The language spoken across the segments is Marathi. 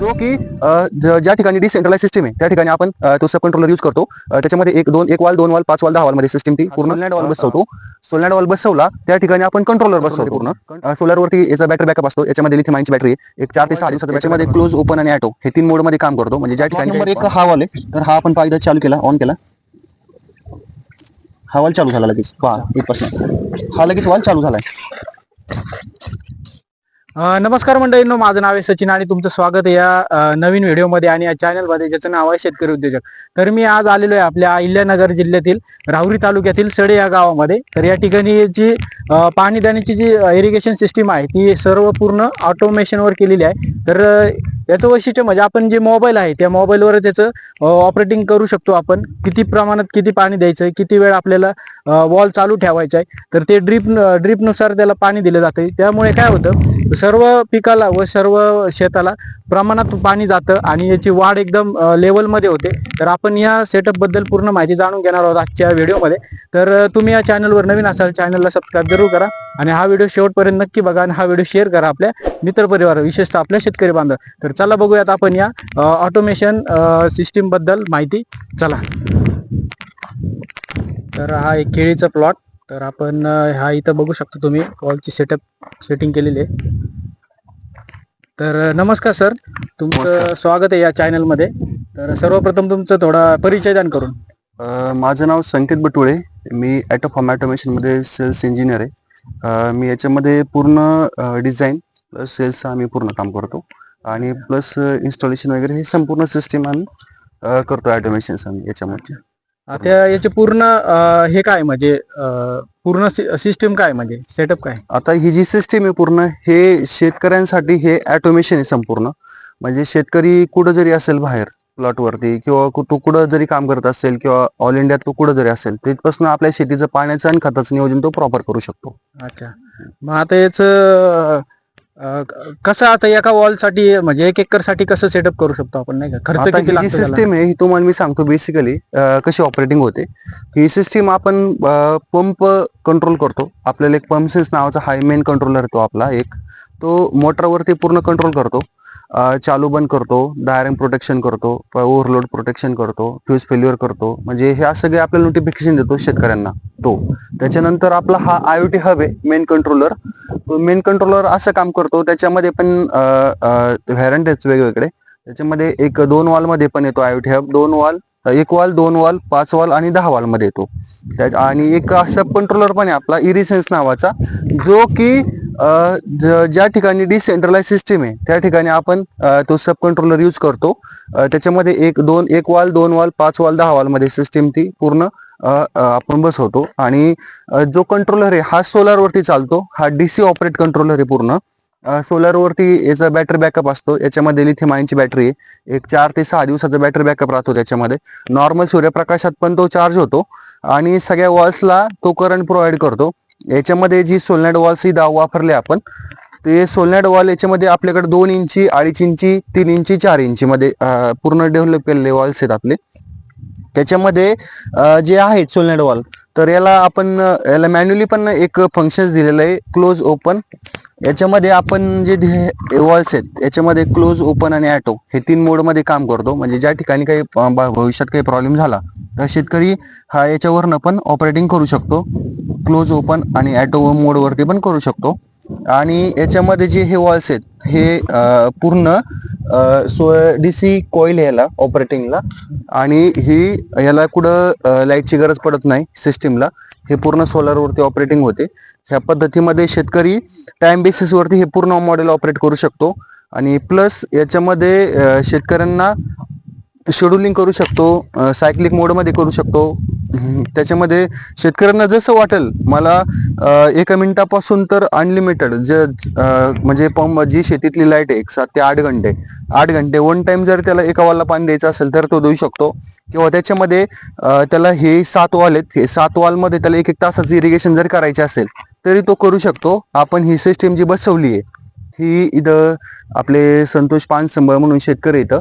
जो की ज्या ठिकाणी डिसेंट्रलाइज सिस्टम आहे त्या ठिकाणी आपण तो सब कंट्रोलर यूज करतो. त्याच्यामध्ये एक दोन एक वाल दोन वाल पाच वाल दहा वाल मध्ये सिस्टम ती पूर्ण सोलनॅड वाल बसवतो. सोलनॅड वाल बसवला त्या ठिकाणी आपण कंट्रोलर बसवतो पूर्ण. सोलर वरती याचा बॅटरी बॅकअप असतो याच्यामध्ये लिथियम आयनची बॅटरी एक चार ते सहा दिवसात त्याच्यामध्ये क्लोज ओपन आणि ऑटो हे तीन मोडमध्ये काम करतो. म्हणजे ज्या ठिकाणी नंबर एक हा वाल आहे. तर हा आपण पाहिजे चालू केला ऑन केला. हा वाल चालू झाला लगेच. पहा इथपासून हा लगेच वाल चालू झालाय. नमस्कार मंडळींनो माझं नाव आहे सचिन आणि तुमचं स्वागत आहे या नवीन व्हिडिओमध्ये आणि या चॅनलमध्ये ज्याचं नाव आहे शेतकरी उद्योजक. तर मी आज आलेलो आहे आपल्या अहिल्यानगर जिल्ह्यातील राहुरी तालुक्यातील सडे या गावामध्ये. तर या ठिकाणी जी पाणी देण्याची जी इरिगेशन सिस्टीम आहे ती सर्व पूर्ण ऑटोमेशनवर केलेली आहे. तर याचं वैशिष्ट्य म्हणजे आपण जे मोबाईल आहे त्या मोबाईलवर त्याचं ऑपरेटिंग करू शकतो आपण. किती प्रमाणात किती पाणी द्यायचं आहे किती वेळ आपल्याला वॉल चालू ठेवायचा आहे तर ते ड्रीप ड्रीपनुसार त्याला पाणी दिलं जातं त्यामुळे काय होतं सर्व पिकाला व सर्व शेताला प्रमाणात पाणी जातं आणि याची वाढ एकदम लेवलमध्ये होते. तर आपण या सेटअपबद्दल पूर्ण माहिती जाणून घेणार आहोत आजच्या व्हिडिओमध्ये तर तुम्ही या चॅनलवर नवीन असाल चॅनलला सबस्क्राईब जरूर करा. आणि हा व्हिडिओ शेवटपर्यंत नक्की बघा आणि हा व्हिडिओ शेअर करा आपल्या मित्रपरिवार विशेषतः आपल्या शेतकरी बांधव. तर चला बघूयात आपण या ऑटोमेशन सिस्टीमबद्दल माहिती. चला. तर हा एक केळीचा प्लॉट तर आपण हा इथं बघू शकतो तुम्ही वॉलची सेटअप सेटिंग केलेली आहे. तर नमस्कार सर. तुमचं. स्वागत आहे या चॅनलमध्ये तर सर्वप्रथम तुमचं थोडा परिचय दान करून. माझं नाव संकेत बटुळे. मी ॲटो फॉर्म ऑटोमेशनमध्ये सेल्स इंजिनियर आहे. अ, मी याच्यामध्ये पूर्ण डिझाईन प्लस सेल्सचं आम्ही पूर्ण काम करतो. आणि प्लस इन्स्टॉलेशन वगैरे हे संपूर्ण सिस्टीम आम्ही अ, करतो ऑटोमेशन आम्ही याच्यामध्ये. आता याचे पूर्ण अ, हे काय म्हणजे अ, पूर्ण सिस्टीम काय म्हणजे सेटअप काय? आता ही जी सिस्टीम आहे पूर्ण हे शेतकऱ्यांसाठी हे ऑटोमेशन आहे संपूर्ण. म्हणजे शेतकरी कुठं जरी असेल बाहेर प्लॉटवरती किंवा तो कुठं जरी काम करत असेल किंवा ऑल इंडियात तो कुठं जरी असेल तिथपासून आपल्या शेतीचं पाण्याचं आणि खताचं नियोजन तो प्रॉपर करू शकतो. अच्छा. मग आता याचं कसं आता एका वॉलसाठी म्हणजे एक एकरसाठी कसं सेटअप करू शकतो आपण नाही का? खर्च आता किती ही? सिस्टीम आहे ही तुम्हाला मी सांगतो बेसिकली कशी ऑपरेटिंग होते. ही सिस्टीम आपण पंप कंट्रोल करतो. आपल्याला एक पंप सेन्स नावाचा हाय मेन कंट्रोलर तो आपला एक. तो मोटरवरती पूर्ण कंट्रोल करतो. चालू बंद करतो डायरेक्ट प्रोटेक्शन करतो ओव्हरलोड प्रोटेक्शन करतो फ्यूज फेल्युअर करतो. म्हणजे ह्या सगळे आपल्याला नोटिफिकेशन देतो शेतकऱ्यांना तो. त्याच्यानंतर आपला हा आय ओ टी हब आहे मेन कंट्रोलर मेन कंट्रोलर असं काम करतो त्याच्यामध्ये पण व्हॅरंट आहेत वेगवेगळे. त्याच्यामध्ये एक दोन वॉलमध्ये पण येतो आय ओ टी हब दोन वॉल एक वॉल दोन वॉल पाच वॉल आणि दहा वॉलमध्ये येतो. त्या- आणि एक सब कंट्रोलर पण आहे आपला इरिसेन्स नावाचा जो की ज्या ठिकाणी डिसेंट्रलाइज सिस्टीम आहे त्या ठिकाणी आपण तो सब कंट्रोलर यूज करतो त्याच्यामध्ये एक दोन एक वाल दोन वॉल पाच वॉल दहा वालमध्ये सिस्टीम ती पूर्ण आपण बसवतो. आणि जो कंट्रोलर आहे हा सोलारवरती चालतो. हा डीसी ऑपरेट कंट्रोलर आहे पूर्ण. सोलारवरती याचा बॅटरी बॅकअप असतो. याच्यामध्ये लिथियम आयनची बॅटरी आहे. एक चार ते सहा दिवसाचा बॅटरी बॅकअप राहतो त्याच्यामध्ये. नॉर्मल सूर्यप्रकाशात पण तो चार्ज होतो. आणि सगळ्या वॉल्सला तो करंट प्रोव्हाइड करतो. याच्यामध्ये जी सोलनॅट वॉल्स ही दाव वापरले आपण ते सोलनॅट वॉल याच्यामध्ये आपल्याकडे दोन इंची अडीच इंची तीन इंची चार इंची मध्ये पूर्ण डेव्हलप केलेले वॉल्स आहेत आपले. त्याच्यामध्ये जे आहेत सोलनेट वॉल तर याला आपण याला मॅन्युअली पण एक फंक्शन्स दिलेलं आहे क्लोज ओपन याच्यामध्ये आपण जे वॉल्स आहेत याच्यामध्ये क्लोज ओपन आणि ॲटो हे तीन मोडमध्ये काम करतो. म्हणजे ज्या ठिकाणी काही भविष्यात काही प्रॉब्लेम झाला तर शेतकरी हा याच्यावरनं पण ऑपरेटिंग करू शकतो. क्लोज ओपन आणि ॲटो मोडवरती पण करू शकतो. आणि याच्यामध्ये जे हे वॉल्स आहेत हे पूर्ण सो डी सी कॉईल याला ऑपरेटिंगला आणि ही याला कुठं लाईटची गरज पडत नाही सिस्टीमला हे पूर्ण सोलारवरती ऑपरेटिंग होते. ह्या पद्धतीमध्ये शेतकरी टाइम बेसिसवरती हे पूर्ण मॉडेल ऑपरेट करू शकतो. आणि प्लस याच्यामध्ये शेतकऱ्यांना शेड्युलिंग करू शकतो सायक्लिक मोडमध्ये करू शकतो. त्याच्यामध्ये शेतकऱ्यांना जसं वाटेल मला एका मिनिटापासून तर अनलिमिटेड ज म्हणजे पंप जी शेतीतली लाइट आहे एक सात ते आठ घंटे आठ घंटे वन टाइम जर त्याला एका वाला पाणी द्यायचं असेल तर तो देऊ शकतो. किंवा त्याच्यामध्ये त्याला हे सात वॉल आहेत हे सात वॉलमध्ये त्याला एक एक तासाचं इरिगेशन जर करायचे असेल तरी तो करू शकतो. आपण ही सिस्टीम जी बसवली आहे ही इथं आपले संतोष पानसंबळ म्हणून शेतकरी इथं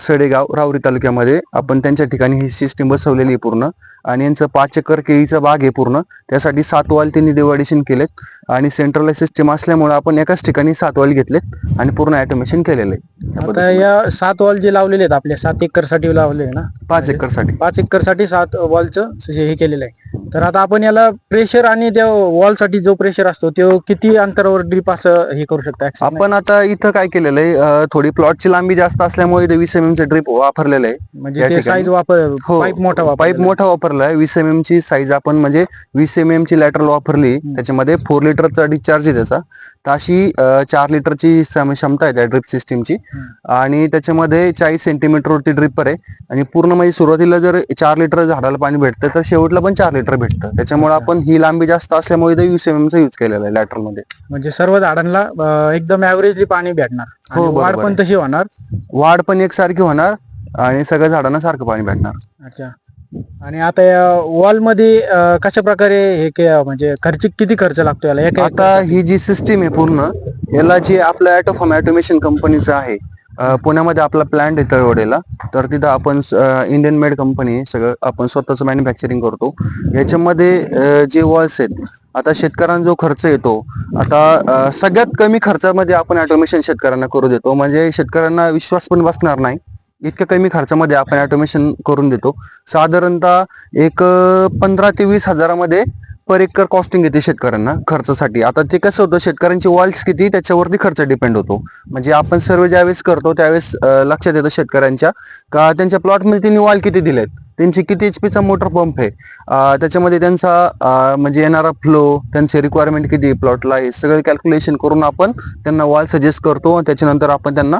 सडेगाव राहुरी तालुक्यामध्ये आपण त्यांच्या ठिकाणी ही सिस्टीम बसवलेली आहे पूर्ण. आणि यांचं पाच एकर केळीचा बाग आहे पूर्ण. त्यासाठी सात वाल त्यांनी डिवायडेशन केलेत. आणि सेंट्रलाइज सिस्टीम असल्यामुळे आपण एकाच ठिकाणी सात वाल घेतलेत आणि पूर्ण ऑटोमेशन केलेलं आहे. आता. या सात वॉल जे लावलेले आहेत आपल्या सात एकरसाठी लावले ना? पाच एकरसाठी पाच एकरसाठी सात वॉलचं हे केलेलं आहे. तर आता आपण याला प्रेशर आणि त्या वॉलसाठी जो प्रेशर असतो तो किती अंतरावर ड्रीप असं हे करू शकता? आपण आता इथं काय केलेलं आहे? थोडी प्लॉटची लांबी जास्त असल्यामुळे इथे वीस एम एम चे ड्रिप वापरलेलं आहे. म्हणजे या ते ठिकाणी- साईज वापर हो पाईप मोठा वापर पाईप मोठा वापरला आहे. वीस एम एम ची साईज आपण म्हणजे वीस एम एम ची लॅटरल वापरली. त्याच्यामध्ये फोर लिटरचा डिस्चार्ज आहे त्याचा. तर अशी अ, चार लिटरची सम- क्षमता आहे त्या ड्रिप सिस्टीमची आणि त्याच्यामध्ये चाळीस सेंटीमीटर वरती ड्रिपर आहे. आणि पूर्ण म्हणजे सुरुवातीला जर चार लिटर झाडाला पाणी भेटतं तर शेवटला पण चार लिटर भेटतं. त्याच्यामुळे आपण ही लांबी जास्त असल्यामुळे वीस एम एम चा यूज केलेला आहे लॅटरलमध्ये. म्हणजे सर्व झाडांना अं, एकदम ऍव्हरेजली पाणी भेटणार. आणि हो, बरोबर वाढ पण आहे. तशी होणार. वाढ पण एकसारखी होणार आणि सगळ्या झाडांना सारखं पाणी भेटणार. अच्छा. आणि आता या वॉलमध्ये अं, कशा प्रकारे हे के- म्हणजे खर्च किती खर्च लागतो याला? एका आता ही जी सिस्टीम आहे पूर्ण याला जे आपलं ॲटोफॉर्म ऑटोमेशन कंपनीचं आहे पुण्यामध्ये आपला प्लांट आहे तळवडेला. तर तिथं आपण इंडियन मेड कंपनी सगळं आपण स्वतःचं मॅन्युफॅक्चरिंग करतो. याच्यामध्ये जे वॉल्स आहेत आता शेतकऱ्यांना जो खर्च येतो आता सगळ्यात कमी खर्चामध्ये आपण ऑटोमेशन शेतकऱ्यांना करू देतो. म्हणजे शेतकऱ्यांना विश्वास पण बसणार नाही. इतक्या कमी खर्चामध्ये आपण ऑटोमेशन करून देतो. साधारणतः एक पंधरा ते वीस हजारामध्ये पर एकर कॉस्टिंग येते शेतकऱ्यांना खर्चासाठी. आता ते कसं होतं शेतकऱ्यांची वॉल्स किती त्याच्यावरती खर्च डिपेंड होतो. म्हणजे आपण सर्व ज्यावेळेस करतो त्यावेळेस लक्षात येतं शेतकऱ्यांच्या का त्यांच्या प्लॉटमध्ये त्यांनी वॉल किती दिलेत. त्यांची किती एच पीचा मोटर पंप आहे. त्याच्यामध्ये त्यांचा म्हणजे येणारा फ्लो त्यांचे रिक्वायरमेंट किती प्लॉटला हे सगळं कॅल्क्युलेशन करून आपण त्यांना वॉल सजेस्ट करतो. त्याच्यानंतर आपण त्यांना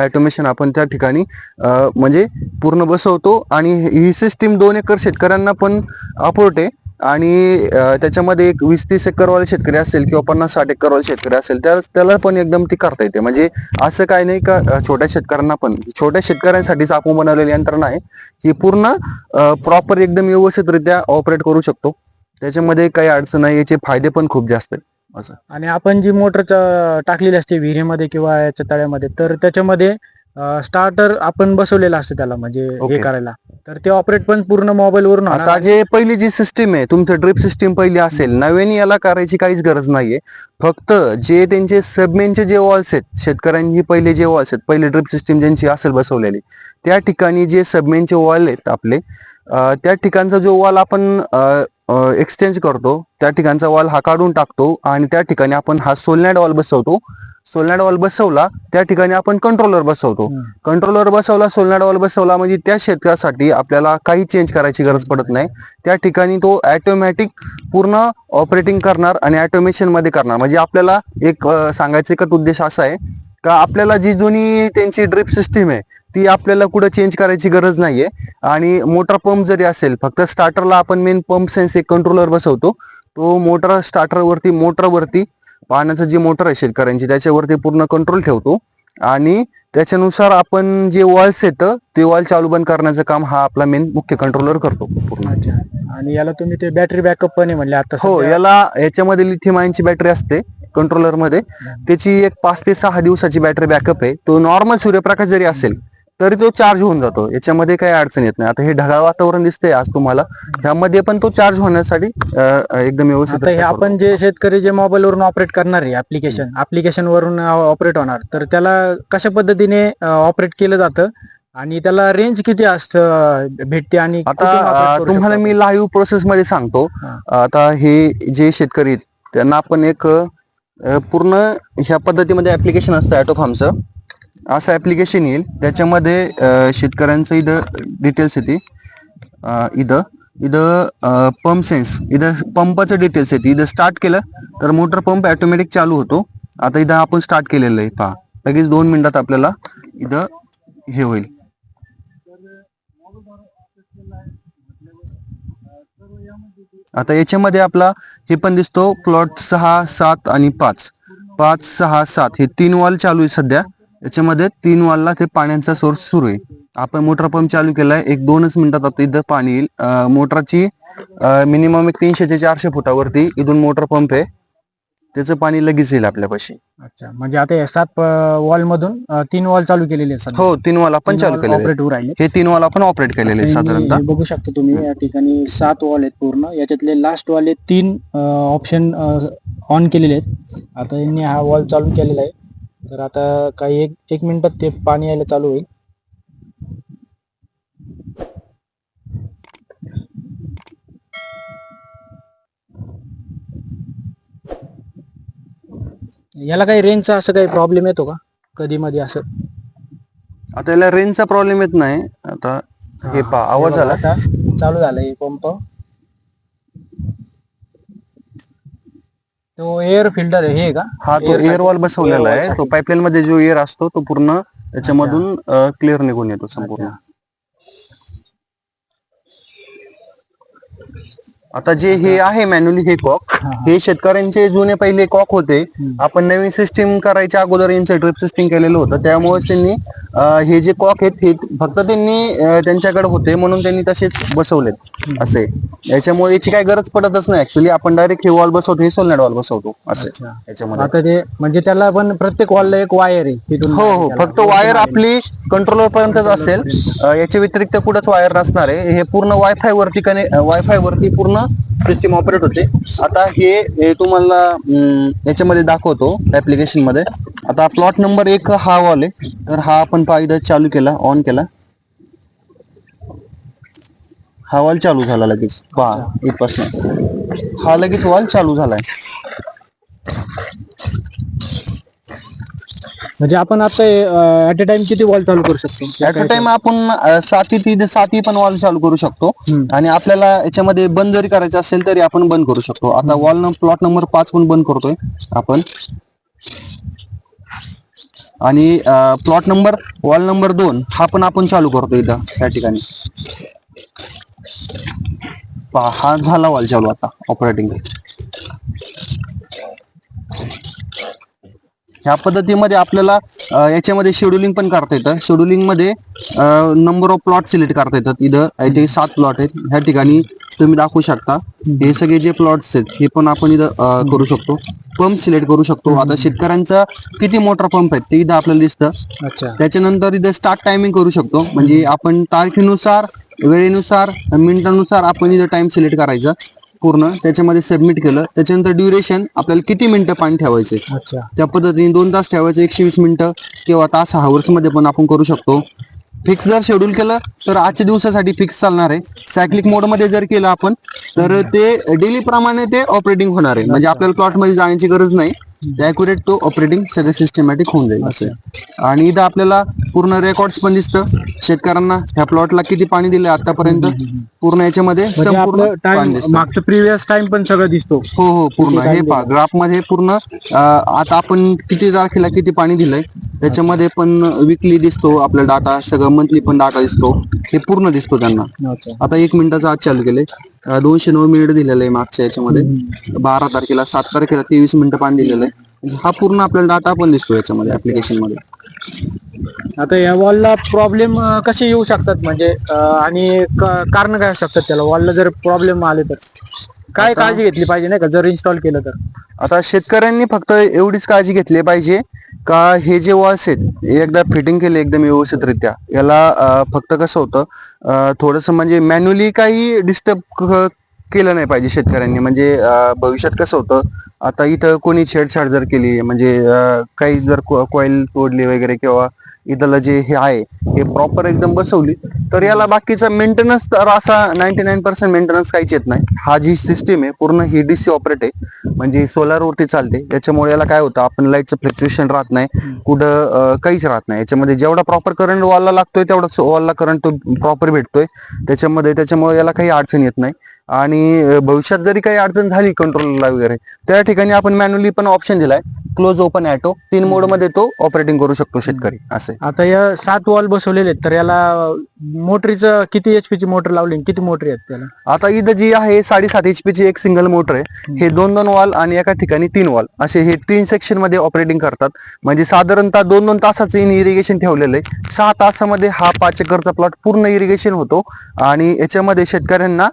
ॲटोमेशन आपण त्या ठिकाणी म्हणजे पूर्ण बसवतो. आणि ही सिस्टीम दोन एकर शेतकऱ्यांना पण अपोर्ट आहे आणि त्याच्यामध्ये एक वीस तीस एकरवाले शेतकरी असेल किंवा पन्नास साठ एकरवाले शेतकरी असेल त्या त्याला पण एकदम ती करता येते. म्हणजे असं काही नाही का छोट्या शेतकऱ्यांना पण छोट्या शेतकऱ्यांसाठीच आपण बनवलेली यंत्रणा आहे ही पूर्ण प्रॉपर एकदम व्यवस्थितरित्या ऑपरेट करू शकतो. त्याच्यामध्ये काही अडचण नाही याचे फायदे पण खूप जास्त आहेत. असं. आणि आपण जी मोटर टाकलेली असते विहिरीमध्ये किंवा याच्या तळ्यामध्ये तर त्याच्यामध्ये स्टार्टर आपण बसवलेलं असतं त्याला म्हणजे हे Okay. करायला. तर ते ऑपरेट पण पूर्ण मोबाईल वरून होणार आता जे पहिली जी सिस्टीम आहे तुमचं ड्रिप सिस्टीम पहिली असेल नव्याने याला करायची काहीच गरज नाहीये. फक्त जे त्यांचे सबमेनचे जे वॉल्स आहेत शेतकऱ्यांची पहिले जे वॉल्स आहेत पहिले ड्रिप सिस्टीम ज्यांची असेल बसवलेली त्या ठिकाणी जे सबमेनचे वॉल आहेत आपले अं, त्या ठिकाणचा जो वॉल आपण एक्सचेंज करतो त्या ठिकाणचा वॉल हा काढून टाकतो आणि त्या ठिकाणी आपण हा सोलनॅड वॉल बसवतो. सोलनॅड वॉल बसवला त्या ठिकाणी आपण कंट्रोलर बसवतो. कंट्रोलर बसवला सोलनॅड वॉल बसवला म्हणजे त्या शेतकऱ्यासाठी आपल्याला काही चेंज करायची गरज पडत नाही. त्या ठिकाणी तो ऑटोमॅटिक पूर्ण ऑपरेटिंग करणार आणि ऑटोमेशनमध्ये करणार. म्हणजे आपल्याला एक सांगायचा एकच उद्देश असा आहे का आपल्याला जी जुनी त्यांची ड्रिप सिस्टीम आहे ती आपल्याला कुठं चेंज करायची गरज नाहीये. आणि मोटर पंप जरी असेल फक्त स्टार्टरला आपण मेन पंप सेन्स एक कंट्रोलर बसवतो. तो मोटर स्टार्टरवरती मोटरवरती पाण्याचं जी मोटर आहे शेतकऱ्यांची त्याच्यावरती पूर्ण कंट्रोल ठेवतो. आणि त्याच्यानुसार आपण जे वॉल्स येतं ते वॉल चालू बंद करण्याचं काम हा आपला मेन मुख्य कंट्रोलर करतो पूर्ण. आणि याला तुम्ही ते बॅटरी बॅकअप पण म्हणले आता हो. याला याच्यामध्ये लिथियम आयनची बॅटरी असते कंट्रोलरमध्ये. त्याची एक पाच ते सहा दिवसाची बॅटरी बॅकअप आहे. तो नॉर्मल सूर्यप्रकाश जरी असेल तरी तो चार्ज होऊन जातो. याच्यामध्ये काही अडचण येत नाही. आता हे ढगाळ वातावरण दिसतंय आज तुम्हाला. ह्यामध्ये पण तो चार्ज होण्यासाठी अं, एकदम व्यवस्थित आता हे आपण जे शेतकरी जे मोबाईल वरून ऑपरेट करणार आहे ऍप्लिकेशन ऍप्लिकेशन वरून ऑपरेट होणार. तर त्याला कशा पद्धतीने ऑपरेट केलं जातं? आणि त्याला रेंज किती असतं भेटते आणि कुठून operate आता करू तुम्हाला शकतो? मी लाईव्ह प्रोसेस मध्ये सांगतो. हा. आता हे जे शेतकरी आहेत, त्यांना आपण एक अं, पूर्ण ह्या पद्धतीमध्ये ऍप्लिकेशन असतं ॲटोफार्मचं असं ॲप्लिकेशन येईल. त्याच्यामध्ये शेतकऱ्यांचं इथं डिटेल्स येते. इथं इथं पंप सेन्स इथं पंपाचं डिटेल्स येते. इथं स्टार्ट केलं तर मोटर पंप ॲटोमॅटिक चालू होतो. आता इथं आपण स्टार्ट केलेलं आहे. पहा लगेच दोन मिनिटात आपल्याला इथं हे होईल. आता याच्यामध्ये आपला हे पण दिसतो प्लॉट सहा सात आणि पाच. पाच सहा सात हे तीन वॉल चालू आहे सध्या. याच्यामध्ये तीन वॉलला ते पाण्याचा सोर्स सुरू आहे. आपण मोटर पंप चालू केलाय एक दोनच मिनिटात आता इथं पाणी येईल. मोटरची मिनिमम एक तीनशे ते चारशे फुटावरती इथून मोटर पंप आहे. त्याचं पाणी लगेच येईल आपल्यापाशी. अच्छा म्हणजे आता या सात वॉल मधून अं, तीन वॉल चालू केलेले आहेत हो तीन वाल आपण चालू केलेले आहेत. ऑपरेट होऊ राहिले. हे तीन वाल आपण ऑपरेट केलेले आहेत साधारणतः. हे बघू शकता तुम्ही या ठिकाणी सात वॉल आहेत पूर्ण. याच्यातले लास्ट वाले तीन ऑप्शन ऑन केलेले आहेत. आता यांनी हा वॉल चालू केलेला आहे. तर आता काही एक एक मिनिटात ते पाणी यायला चालू होईल. याला काही रेंजचा असं काही प्रॉब्लेम येतो का? कधी मध्ये असं? आता याला रेंजचा प्रॉब्लेम येत नाही. आता हे हा, पहा हे आवाज आला. आता चालू झालाय पंप तो एअर फिल्टर आहे हे का? हा तो Air साठी- एअर वॉल बसवलेला air wall. आहे तो. पाईपलाईन मध्ये जो एअर असतो तो पूर्ण त्याच्यामधून क्लिअर निघून येतो संपूर्ण. अच्छा. आता जे हे आहे मॅन्युअली हे कॉक हा, शेतकऱ्यांचे जुने पहिले कॉक होते. आपण नवीन सिस्टीम करायच्या अगोदर यांचं ड्रिप सिस्टीम केलेलं होतं. त्यामुळे त्यांनी हे जे कॉक आहेत हे फक्त त्यांनी त्यांच्याकडे होते म्हणून त्यांनी तसेच बसवलेत असे. याच्यामुळे याची काही गरज पडतच नाही. ऍक्च्युली आपण डायरेक्ट हे वॉल बसवतो हे सोलनेट वॉल बसवतो असे. याच्यामध्ये. आता ते म्हणजे त्याला पण प्रत्येक वॉलला एक वायर आहे हो हो. फक्त वायर आपली कंट्रोलर पर्यंतच असेल. याच्या व्यतिरिक्त कुठंच वायर नसणार आहे. हे पूर्ण वायफाय वरती कने वायफाय वरती पूर्ण सिस्टीम ऑपरेट होते. आता हे हे तुम्हाला याच्यामध्ये दाखवतो ऍप्लिकेशनमध्ये. आता प्लॉट नंबर एक हा वॉल आहे. तर हा आपण पाहिजे चालू केला ऑन केला. हा वॉल चालू झाला लगेच. पहा इथपासून. हा लगेच वॉल चालू झालाय. म्हणजे आपण आता ऍट अ टाइम किती वॉल चालू करू शकतो? ऍट अ टाइम आपण अ, साती तीन साती पण वॉल चालू करू शकतो. हम्म. आणि आपल्याला याच्यामध्ये बंद जरी करायचं असेल तरी आपण बंद करू शकतो. आता वॉल प्लॉट नंबर पाच पण बंद करतोय आपण. आणि प्लॉट नंबर वॉल नंबर दोन हा पण आपण चालू करतो इथं त्या ठिकाणी. पहा हा झाला वॉल चालू आता ऑपरेटिंग ह्या पद्धतीमध्ये आपल्याला याच्यामध्ये शेड्युलिंग पण करता येतं. शेड्युलिंगमध्ये नंबर ऑफ प्लॉट सिलेक्ट करता येतात. इथं इथे सात प्लॉट आहेत. ह्या ठिकाणी तुम्ही दाखवू शकता. हे सगळे जे प्लॉट्स आहेत हे पण आपण इथं करू शकतो. पंप सिलेक्ट करू शकतो. आता शेतकऱ्यांचा किती मोटर पंप आहेत ते इथं आपल्याला दिसतं. अच्छा. त्याच्यानंतर इथं स्टार्ट टायमिंग करू शकतो. म्हणजे आपण तारखेनुसार वेळेनुसार मिनिटानुसार आपण इथं टाइम सिलेक्ट करायचा. पूर्ण त्याच्यामध्ये सबमिट केलं. त्याच्यानंतर ड्युरेशन आपल्याला किती मिनिटं पाणी ठेवायचे? अच्छा. त्या पद्धतीने दोन तास ठेवायचं एकशे वीस मिनिटं किंवा तास हावर्समध्ये पण आपण करू शकतो. फिक्स जर शेड्यूल केलं तर आजच्या दिवसासाठी फिक्स चालणार आहे. सायक्लिक मोडमध्ये जर केलं आपण तर ते डेली प्रमाणे ते ऑपरेटिंग होणार आहे. म्हणजे आपल्याला प्लॉटमध्ये जाण्याची गरज नाही. अॅक्युरेट तो ऑपरेटिंग सगळं सिस्टमॅटिक होऊन जाईल असं. आणि इथं आपल्याला पूर्ण रेकॉर्ड्स पण दिसतं. शेतकऱ्यांना ह्या प्लॉटला किती पाणी दिलं आतापर्यंत? पूर्ण याच्यामध्ये म्हणजे संपूर्ण पाणी दिसतं. मागचं प्रिव्हियस टाइम पण सगळं दिसतो. हो हो पूर्ण. किती हे पहा ग्राफमध्ये पूर्ण अं, आता आपण किती तारखेला किती पाणी दिलंय? त्याच्यामध्ये पण विकली दिसतो आपला डाटा सगळं मंथली पण डाटा दिसतो. हे पूर्ण दिसतो त्यांना. आता एक मिनिटाचं आज चालू केलंय. अं, दोनशे नऊ मिनिट दिलेलं आहे मागच्या याच्यामध्ये. बारा तारखेला सात तारखेला तेवीस मिनिटं पाणी दिलेलं आहे. हा पूर्ण आपल्याला डाटा पण दिसतो याच्यामध्ये ऍप्लिकेशनमध्ये. आता या वॉलला प्रॉब्लेम कसे येऊ शकतात? म्हणजे आणि कारण काय शकतात त्याला? वॉलला जर प्रॉब्लेम आले तर. काय काळजी घेतली पाहिजे नाही का? जर इन्स्टॉल केलं तर. आता शेतकऱ्यांनी फक्त एवढीच काळजी घेतली पाहिजे का हे जे वॉल्स आहेत हे एकदा फिटिंग केले एकदम व्यवस्थितरित्या याला फक्त कसं होतं थोडंसं म्हणजे मॅन्युअली काही डिस्टर्ब केलं नाही पाहिजे शेतकऱ्यांनी. म्हणजे भविष्यात कसं होतं आता इथं कोणी छेडछाड जर केली म्हणजे काही जर कॉईल तोडली वगैरे किंवा इथलं जे हे आहे हे प्रॉपर एकदम बसवली. तर याला बाकीचा मेंटेनन्स तर असा नाईन्टी नाईन पर्सेंट मेंटेनन्स काहीच येत नाही. हा जी सिस्टीम आहे पूर्ण ही डीसी ऑपरेट आहे. म्हणजे सोलार वरती चालते. त्याच्यामुळे याला काय होतं आपण लाईटचं फ्लक्च्युएशन राहत नाही. कुठं काहीच राहत नाही. याच्यामध्ये जेवढा प्रॉपर करंट वॉलला लागतोय तेवढाच वॉलला करंट तो प्रॉपर भेटतोय. त्याच्यामध्ये त्याच्यामुळे याला काही अडचण येत नाही. आणि भविष्यात जरी काही अडचण झाली कंट्रोलला वगैरे त्या ठिकाणी आपण मॅन्युअली पण ऑप्शन दिलाय. क्लोज ओपन ॲटो तीन मोडमध्ये तो ऑपरेटिंग करू शकतो शेतकरी असे. आता या सात वॉल बसवलेले आहेत तर याला मोटरीचं किती एच ची मोटर लावली आणि किती मोटरी आहेत त्याला? आता इथं जी आहे साडेसात एच ची एक सिंगल मोटर आहे. हे दोन दोन वॉल आणि एका ठिकाणी तीन वॉल. असे हे तीन सेक्शनमध्ये ऑपरेटिंग करतात. म्हणजे साधारणतः दोन दोन तासाचं इरिगेशन ठेवलेलं आहे. सहा तासामध्ये हा पाच एकरचा प्लॉट पूर्ण इरिगेशन होतो. आणि याच्यामध्ये शेतकऱ्यांना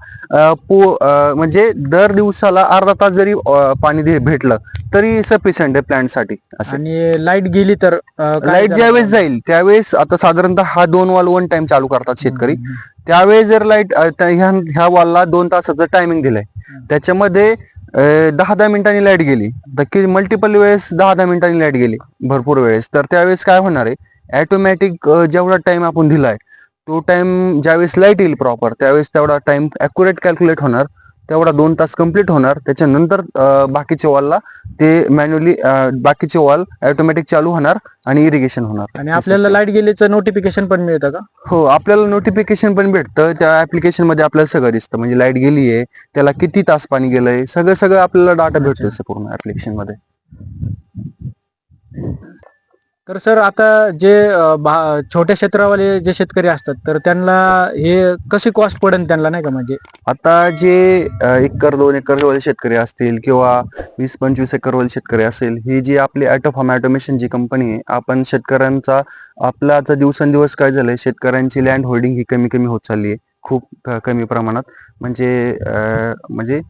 म्हणजे दर दिवसाला अर्धा तास जरी पाणी दे- भेटलं तरी सफिशियंट आहे. प्लांटसाठी. असं. आणि लाइट गेली तर अं, काय लाइट ज्यावेळेस जाईल त्यावेळेस आता साधारणतः हा दोन वॉल वन टाइम चालू करतात शेतकरी. त्यावेळेस जर लाइट ह्या ह्या वॉलला दोन तासाचं टायमिंग दिलंय. त्याच्यामध्ये अं, दहा दहा मिनिटांनी लाइट गेली. तर की मल्टिपल वेळेस दहा दहा मिनिटांनी लाइट गेली भरपूर वेळेस. तर त्यावेळेस काय होणार आहे? ऑटोमॅटिक जेवढा टाइम आपण दिलाय तो टाइम ज्यावेळेस लाइट येईल प्रॉपर त्यावेळेस तेवढा टाइम अॅक्युरेट कॅल्क्युलेट होणार. तेवढा दोन तास कंप्लीट होणार. त्याच्यानंतर अं, बाकीच्या वॉलला ते मॅन्युअली बाकीचे वॉल ऑटोमॅटिक चालू होणार आणि इरिगेशन होणार. आणि आपल्याला लाइट गेलीचं नोटिफिकेशन पण मिळतं का? हो आपल्याला नोटिफिकेशन पण भेटतं. त्या ऍप्लिकेशनमध्ये आपल्याला सगळं दिसतं. म्हणजे लाइट गेली आहे त्याला किती तास पाणी गेलंय सगळं सगळं आपल्याला डाटा भेटतो पूर्ण ऍप्लिकेशनमध्ये. तर सर आता जे अं, भा- छोट्या क्षेत्रावाले जे शेतकरी असतात तर त्यांना हे कशी कॉस्ट पडेल त्यांना नाही का म्हणजे? आता जे एकर दोन एकर वाले शेतकरी असतील किंवा वीस पंचवीस एकर वाले शेतकरी असेल ही जी आपली ॲटोफॉर्म ऑटोमेशन जी कंपनी आहे आपण शेतकऱ्यांचा आपला आता दिवसेंदिवस काय झालंय शेतकऱ्यांची लँड होल्डिंग ही कमी कमी होत चालली आहे खूप क- कमी प्रमाणात. म्हणजे म्हणजे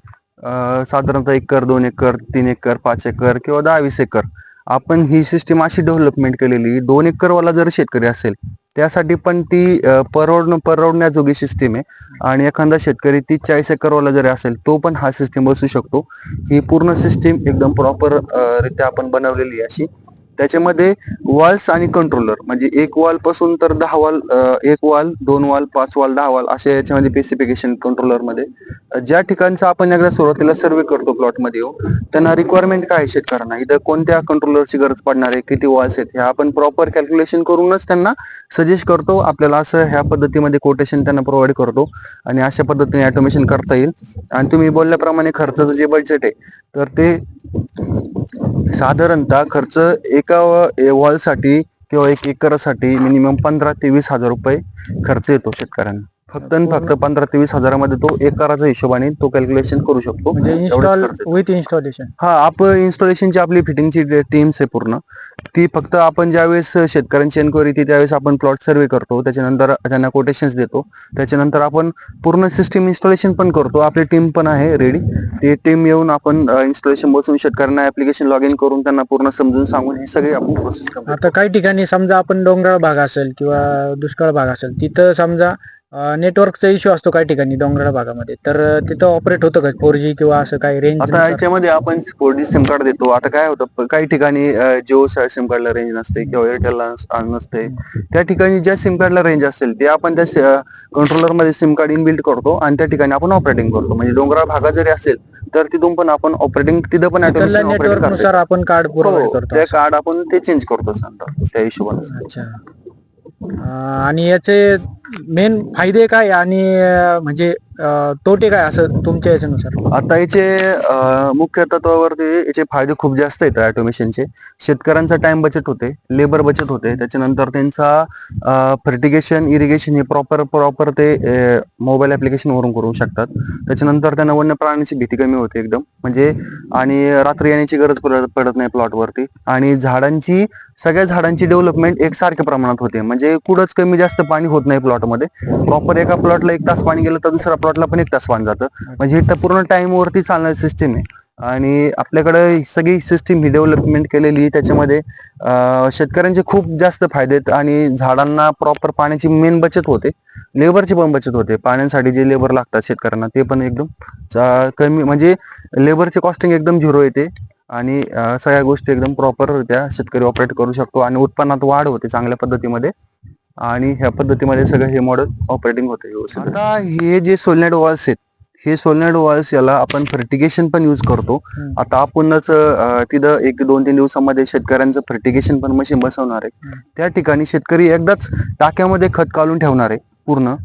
अं, साधारणतः एकर दोन एकर तीन एकर पाच एकर किंवा दहा वीस एकर. आपण ही सिस्टीम अशी डेव्हलपमेंट केलेली दोन एकरवाला जर शेतकरी असेल त्यासाठी पण ती परवड परवडणं परवडण्याजोगी सिस्टीम आहे. आणि एखादा शेतकरी ती चाळीस एकरवाला जरी असेल तो पण हा सिस्टीम बसू शकतो. ही पूर्ण सिस्टीम एकदम प्रॉपर रित्या आपण बनवलेली आहे अशी. त्याच्यामध्ये वॉल्स आणि कंट्रोलर म्हणजे एक वॉलपासून तर दहा वॉल एक वॉल दोन वॉल पाच वॉल दहा वॉल असे याच्यामध्ये स्पेसिफिकेशन कंट्रोलरमध्ये. ज्या ठिकाणचा आपण एकदा सुरुवातीला सर्वे करतो प्लॉटमध्ये येऊन त्यांना रिक्वायरमेंट काय आहे शेतकऱ्यांना? इथं कोणत्या कंट्रोलरची गरज पडणार आहे? किती वॉल्स आहेत? हे आपण प्रॉपर कॅल्क्युलेशन करूनच त्यांना सजेस्ट करतो. आपल्याला असं ह्या पद्धतीमध्ये कोटेशन त्यांना प्रोव्हाइड करतो. आणि अशा पद्धतीने ऑटोमेशन करता येईल. आणि तुम्ही बोलल्याप्रमाणे खर्चाचं जे बजेट आहे तर ते साधारणतः खर्च एक वॉलसाठी किंवा एक एकरसाठी मिनिमम पंधरा ते वीस हजार रुपये खर्च येतो शेतकऱ्यांना. फक्त आणि फक्त पंधरा ते वीस हजारामध्ये तो एकराच्या हिशोबाने तो कॅल्क्युलेशन करू शकतो. म्हणजे एवढंच इन्स्टॉल खर्च येतो. विथ इन्स्टॉलेशन हा आपण इन्स्टॉलेशनची आपली फिटिंगची टीम्स आहे पूर्ण ती फक्त आपण ज्यावेळेस शेतकऱ्यांची एन्क्वायरी ती त्यावेळेस आपण प्लॉट सर्वे करतो. त्याच्यानंतर त्यांना कोटेशन्स देतो. त्याच्यानंतर आपण पूर्ण सिस्टीम इन्स्टॉलेशन पण करतो. आपली टीम पण आहे रेडी ती टीम येऊन आपण इन्स्टॉलेशन बसून शेतकऱ्यांना ऍप्लिकेशन लॉग इन करून त्यांना पूर्ण समजून सांगून हे सगळे आपण प्रोसेस करतो. आता काही ठिकाणी समजा आपण डोंगराळ भाग असेल किंवा दुष्काळ भाग असेल तिथं समजा नेटवर्कचा इश्यू असतो काही ठिकाणी डोंगराळ भागामध्ये. तर तिथं ऑपरेट होतं का फोर जी किंवा असं काही रेंज आता याच्यामध्ये आपण फोर जी सिम कार्ड देतो. आता काय होतं काही ठिकाणी जिओ सिम कार्डला रेंज नसते किंवा एअरटेलला नसते. त्या ठिकाणी ज्या सिम कार्डला रेंज असेल ते आपण त्या कंट्रोलरमध्ये सिम कार्ड इनबिल्ट करतो आणि त्या ठिकाणी आपण ऑपरेटिंग करतो. म्हणजे डोंगराळ भागात जरी असेल तर तिथून पण आपण ऑपरेटिंग तिथं पण automation नेटवर्क operating करतो. नुसार आपण कार्ड हो, करतो त्या कार्ड आपण ते चेंज करतो त्या हिशोबाने. आणि याचे मेन फायदे काय आणि अं, म्हणजे अं, तोटे काय असं तुमच्या याच्यानुसार? आता याचे अं, मुख्य तत्वावरती याचे फायदे खूप जास्त आहेत ऑटोमेशनचे शेतकऱ्यांचा टाइम बचत होते लेबर बचत होते. त्याच्यानंतर त्यांचा फर्टिगेशन इरिगेशन हे प्रॉपर प्रॉपर ते मोबाईल ऍप्लिकेशन वरून करू शकतात. त्याच्यानंतर त्यांना वन्य प्राण्यांची भीती कमी होते एकदम. म्हणजे आणि रात्री येण्याची गरज पडत पडत नाही प्लॉट वरती. आणि झाडांची सगळ्या झाडांची डेव्हलपमेंट एकसारख्या प्रमाणात होते. म्हणजे कुठंच कमी जास्त पाणी होत नाही प्लॉटमध्ये प्रॉपर एका प्लॉटला एक तास पाणी गेलं तर दुसऱ्या प्लॉटला पण एक तास पाणी जातं. म्हणजे इथं पूर्ण टाइम वरती चालणारी सिस्टीम आहे. आणि आपल्याकडे सगळी सिस्टीम ही डेव्हलपमेंट केलेली आहे. त्याच्यामध्ये शेतकऱ्यांचे खूप जास्त फायदे आहेत. आणि झाडांना प्रॉपर पाण्याची मेन बचत होते. लेबरची पण बचत होते. पाण्यासाठी जे लेबर लागतात शेतकऱ्यांना ते पण एकदम कमी म्हणजे लेबरचे कॉस्टिंग एकदम झिरो येते. आणि सगळ्या गोष्टी एकदम प्रॉपर त्या शेतकरी ऑपरेट करू शकतो आणि उत्पन्नात वाढ होते चांगल्या पद्धतीमध्ये. आणि ह्या पद्धतीमध्ये सगळं हे मॉडेल ऑपरेटिंग होते आता हे जे सोलनेट वॉल्स आहेत हे सोलनेट वॉल्स याला आपण फर्टिगेशन पण यूज करतो. आता आपणच तिथं एक दोन तीन दिवसामध्ये शेतकऱ्यांचं फर्टिगेशन पण मशीन बसवणार आहे. त्या ठिकाणी शेतकरी एकदाच टाक्यामध्ये खत काढून ठेवणार आहे. पूर्ण.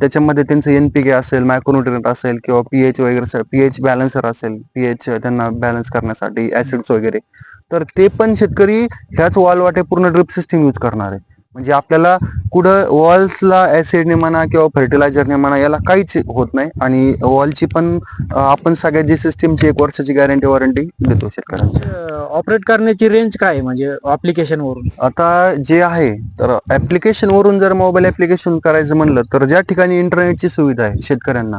त्याच्यामध्ये त्यांचं एनपीके असेल मायक्रोन्युट्रिएंट असेल किंवा पीएच वगैरे पीएच बॅलन्सर असेल पीएच त्यांना बॅलन्स करण्यासाठी ऍसिड्स वगैरे. तर ते पण शेतकरी ह्याच वॉल वाटे पूर्ण ड्रिप सिस्टीम यूज करणार आहे. म्हणजे आपल्याला कुठं वॉल्सला ऍसिडने म्हणा किंवा फर्टिलायझरने म्हणा याला काहीच होत नाही. आणि वॉलची पण आपण सगळ्या जी सिस्टीमची एक वर्षाची गॅरंटी वॉरंटी देतो शेतकऱ्यांना ऑपरेट करण्याची रेंज काय आहे? म्हणजे ऍप्लिकेशन वरून? आता जे आहे तर ऍप्लिकेशन वरून जर मोबाईल ऍप्लिकेशन करायचं म्हणलं तर ज्या ठिकाणी इंटरनेटची सुविधा आहे शेतकऱ्यांना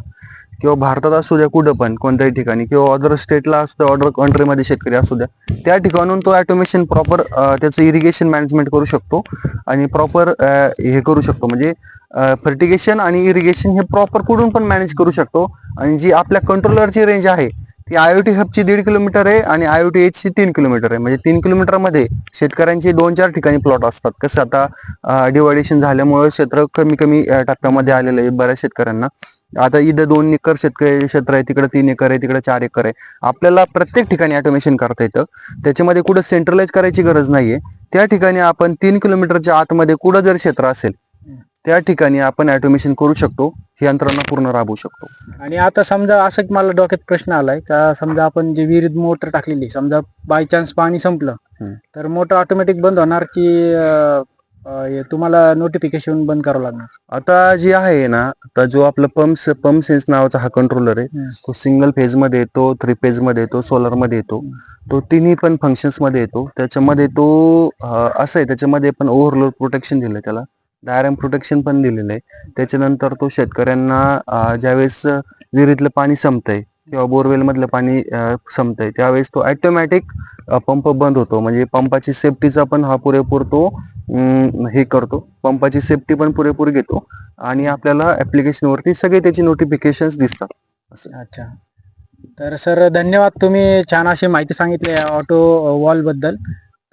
किंवा भारतात असू द्या कुठं पण कोणत्याही ठिकाणी किंवा अदर स्टेटला असू द्या अदर कंट्रीमध्ये शेतकरी असू द्या त्या ठिकाणून तो ऑटोमेशन प्रॉपर त्याचं इरिगेशन मॅनेजमेंट करू शकतो आणि प्रॉपर हे करू शकतो. म्हणजे फर्टिगेशन आणि इरिगेशन हे प्रॉपर कुठून पण मॅनेज करू शकतो. आणि जी आपल्या कंट्रोलरची रेंज आहे ती आयओटी हबची दीड किलोमीटर आहे आणि आयओटी एचची तीन किलोमीटर आहे. म्हणजे तीन किलोमीटरमध्ये शेतकऱ्यांचे दोन चार ठिकाणी प्लॉट असतात. कसं आता डिवायडेशन झाल्यामुळे क्षेत्र कमी कमी टप्प्यामध्ये आलेलं आहे बऱ्याच शेतकऱ्यांना. आता इथं दोन एकर शेतकरी क्षेत्र आहे तिकडे तीन एकर आहे तिकडे चार एकर आहे. आपल्याला प्रत्येक ठिकाणी ऑटोमेशन करता येतं. त्याच्यामध्ये कुठं सेंट्रलाइज करायची गरज नाहीये. त्या ठिकाणी आपण तीन किलोमीटरच्या आतमध्ये कुठं जर क्षेत्र असेल त्या ठिकाणी आपण ऑटोमेशन करू शकतो. ही यंत्रणा पूर्ण राबवू शकतो. आणि आता समजा असं एक मला डोक्यात प्रश्न आलाय का समजा आपण जे विहिरीत मोटर टाकलेली समजा बाय चान्स पाणी संपलं. तर मोटर ऑटोमॅटिक बंद होणार की अं, तुम्हाला नोटिफिकेशन बंद करावं लागणार. आता जे आहे ना आता जो आपला पंप पंप सेन्स नावाचा हा कंट्रोलर आहे. हम्म. तो सिंगल फेजमध्ये येतो थ्री फेजमध्ये येतो सोलरमध्ये येतो. तो तिन्ही पण फंक्शन्समध्ये येतो. त्याच्यामध्ये तो अं, असं आहे त्याच्यामध्ये पण ओव्हरलोड प्रोटेक्शन दिलंय त्याला. डायरॅम प्रोटेक्शन पण दिलेलं आहे. त्याच्यानंतर तो शेतकऱ्यांना अं, ज्यावेळेस विहिरीतलं पाणी संपतंय किंवा बोरवेल मधलं पाणी संपतंय. त्यावेळेस तो ऑटोमॅटिक पंप बंद होतो. म्हणजे पंपाची सेफ्टीचा पण हा पुरेपूर तो हे करतो. पंपाची सेफ्टी पण पुरेपूर घेतो. आणि आपल्याला ऍप्लिकेशन वरती सगळे त्याची नोटिफिकेशन दिसतात. असं. अच्छा. तर सर धन्यवाद. तुम्ही छान अशी माहिती सांगितली ऑटो वॉलबद्दल.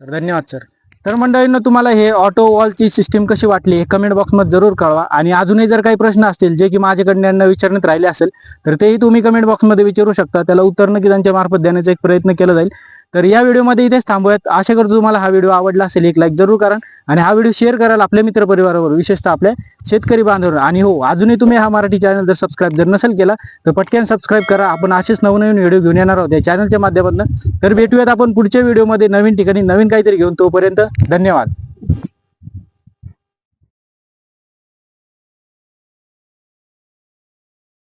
तर धन्यवाद सर. तर मंडळींना तुम्हाला हे ऑटो वॉलची सिस्टीम कशी वाटली हे कमेंट बॉक्समध्ये जरूर कळवा. आणि अजूनही जर काही प्रश्न असतील जे की माझ्याकडनं यांना विचारण्यात राहिले असेल तर तेही तुम्ही कमेंट बॉक्समध्ये विचारू शकता. त्याला उत्तर नक्की त्यांच्या मार्फत देण्याचा एक प्रयत्न केला जाईल. तर या व्हिडिओमध्ये इथेच थांबूयात. आशा करतो तुम्हाला हा व्हिडिओ आवडला असेल एक लाईक जरूर करा आणि हा व्हिडिओ शेअर कराल आपल्या मित्रपरिवारावर विशेषतः आपल्या शेतकरी बांधवांवर. आणि हो अजूनही तुम्ही हा मराठी चॅनल जर सबस्क्राईब जर नसेल केला तर पटकन सबस्क्राईब करा. आपण असेच नवनवीन व्हिडिओ घेऊन येणार आहोत या चॅनलच्या माध्यमातून. तर भेटूयात आपण पुढच्या व्हिडिओमध्ये नवीन ठिकाणी नवीन काहीतरी घेऊन. तोपर्यंत धन्यवाद.